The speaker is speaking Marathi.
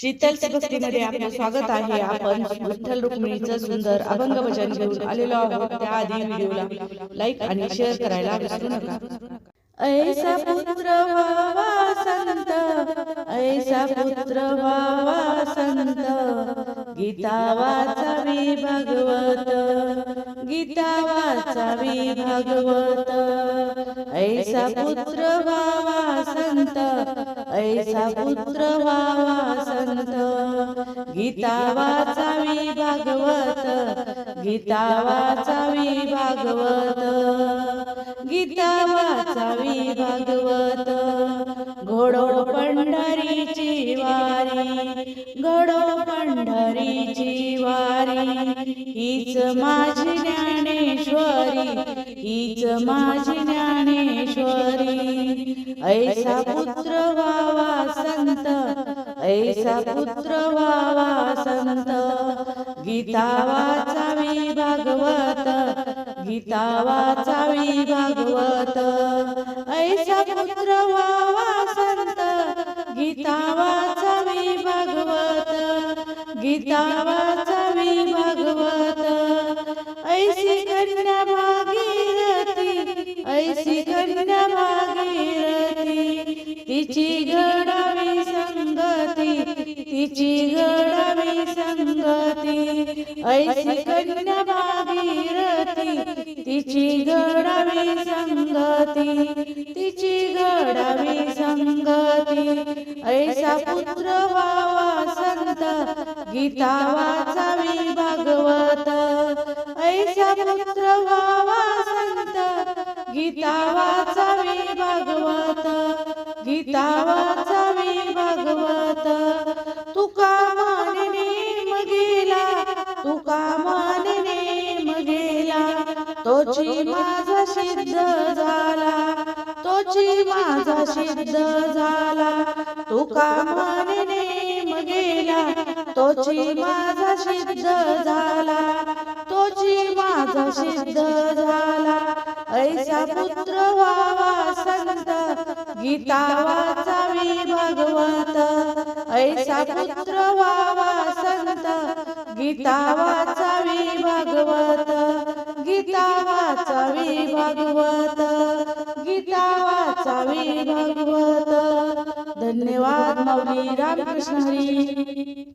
शीतल भक्तीमध्ये आपले स्वागत आहे. आपण विठ्ठल रुक्मिणीचं सुंदर अभंग भजन घेऊन आलेलो आहोत. त्याआधी व्हिडिओला लाईक आणि शेअर करायला विसरू नका. ऐसा पुत्र व्हावा संत. ऐसा पुत्र व्हावा संत. गीता वाचावी भगवत. गीता वाचावी भगवत. ऐसा पुत्र व्हावा ऐसा पुत्र व्हावा संत. गीता वाचावी भागवत. गीता वाचावी भागवत. गीता वाचावी भागवत. घोडो पंढरीची वारी. घोडो पंढरीची वारी. हीच माझी ज्ञानेश्वरी. हीच माझी ज्ञानेश्वरी. ऐसा पुत्र वावा संत ऐसा पुत्र वावा संत. गीता वाचावी भागवत गीता वाचावी भागवत. ऐसा पुत्र वावा संत गीता वाचावी भागवत. गीता वाचावी ऐसी भागीरथी तिची घडावी संगती तिची घडावी संगती. ऐसी कन्या भागीरथी तिची घडावी संगती तिची घडावी संगती. ऐसा पुत्र व्हावा संत गीता वाचावी भागवत. ऐसा पुत्र व्हावा गीता वाचावी भागवत गीता वाचावी भागवत. तुका मानने नेम गेला तुका मानने नेम गेला तोची माझा सिद्ध झाला तोची माझा सिद्ध झाला. तुका मानने नेम गेला तोची माझा सिद्ध झाला. तोची माझा सिद्ध झाला. ऐसा पुत्र व्हावा संत गीता वाचावी भगवंत. ऐसा पुत्र व्हावा संत गीता वाचावी भगवत. गीता वाचावी भगवत. गीता वाचावी भगवत. धन्यवाद मौली रामकृष्ण हरी.